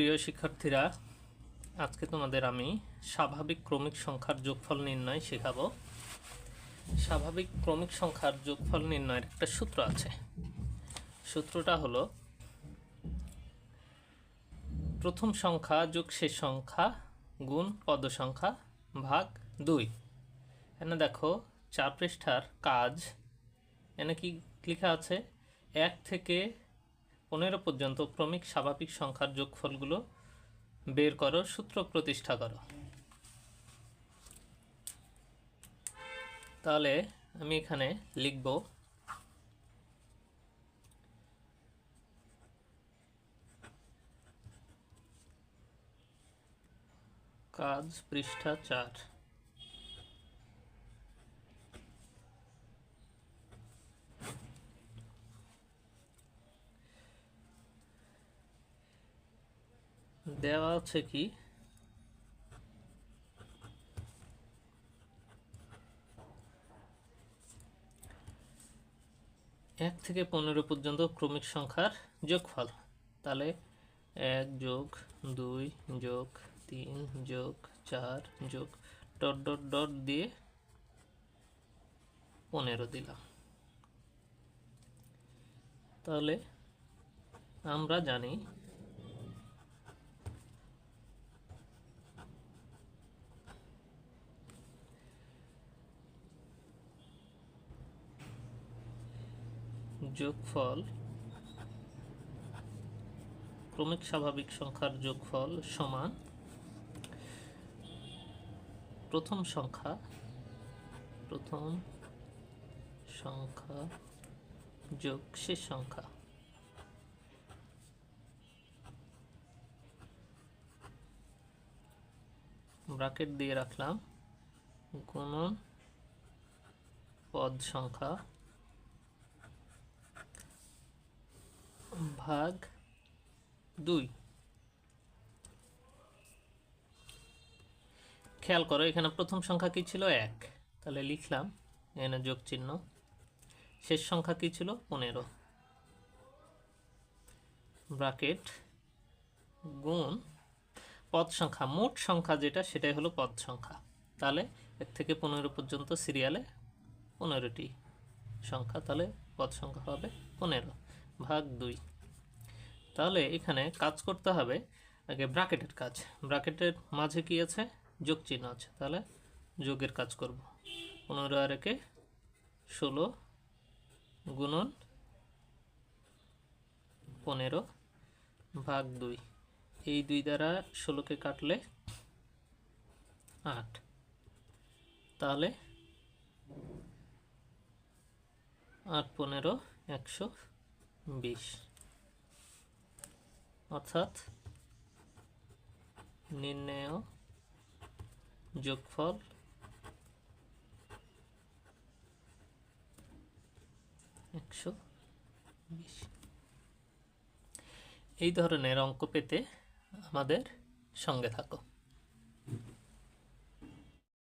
প্রিয় শিক্ষার্থীরা, আজকে তোমাদের আমি স্বাভাবিক ক্রমিক সংখ্যার যোগফল নির্ণয় শেখাবো। স্বাভাবিক ক্রমিক সংখ্যার যোগফল নির্ণয়ের একটা সূত্র আছে। সূত্রটা হলো, প্রথম সংখ্যা যোগ শেষ সংখ্যা গুণ পদ সংখ্যা ভাগ দুই। এখানে দেখো, চার পৃষ্ঠার কাজ, এনে কি লেখা আছে? এক থেকে পনেরো পর্যন্ত ক্রমিক স্বাভাবিক সংখ্যার যোগফলগুলো বের করো, সূত্র প্রতিষ্ঠা করো। তাহলে আমি এখানে লিখব কাজ পৃষ্ঠা চার। দেওয়া আছে কি? এক থেকে পনেরো পর্যন্ত ক্রমিক সংখ্যার যোগফল। তাহলে এক যোগ দুই যোগ তিন যোগ চার যোগ ডট ডট ডট দিয়ে পনেরো দিলাম। তাহলে আমরা জানি যোগফল, ক্রমিক স্বাভাবিক সংখ্যার যোগফল সমান প্রথম সংখ্যা প্রথম সংখ্যা যোগ শেষ সংখ্যা। ব্রাকেট দিয়ে রাখলাম, গুণন পদ সংখ্যা ভাগ দুই। খেয়াল করো, এখানে প্রথম সংখ্যা কি ছিল? এক। তাহলে লিখলাম, এখানে যোগ চিহ্ন। শেষ সংখ্যা কি ছিল? পনেরো। ব্রাকেট গুণ পদ সংখ্যা। মোট সংখ্যা যেটা, সেটাই হলো পদ সংখ্যা। তাহলে এক থেকে পনেরো পর্যন্ত সিরিয়ালে পনেরোটি সংখ্যা, তাহলে পদ সংখ্যা হবে পনেরো। ভাগ দুই। তাহলে এখানে কাজ করতে হবে আগে ব্র্যাকেটের কাজ। ব্র্যাকেটের মাঝে কি আছে? যোগ চিহ্ন আছে। তাহলে যোগের কাজ করব। পনেরো আর একে ষোলো গুণন পনেরো ভাগ দুই। এই দুই দ্বারা ষোলোকে কাটলে আট। তাহলে আট, পনেরো, একশো বিশ। অর্থাৎ নির্ণেয় যোগফল একশো বিশ। এই ধরনের অঙ্ক পেতে আমাদের সঙ্গে থাকো।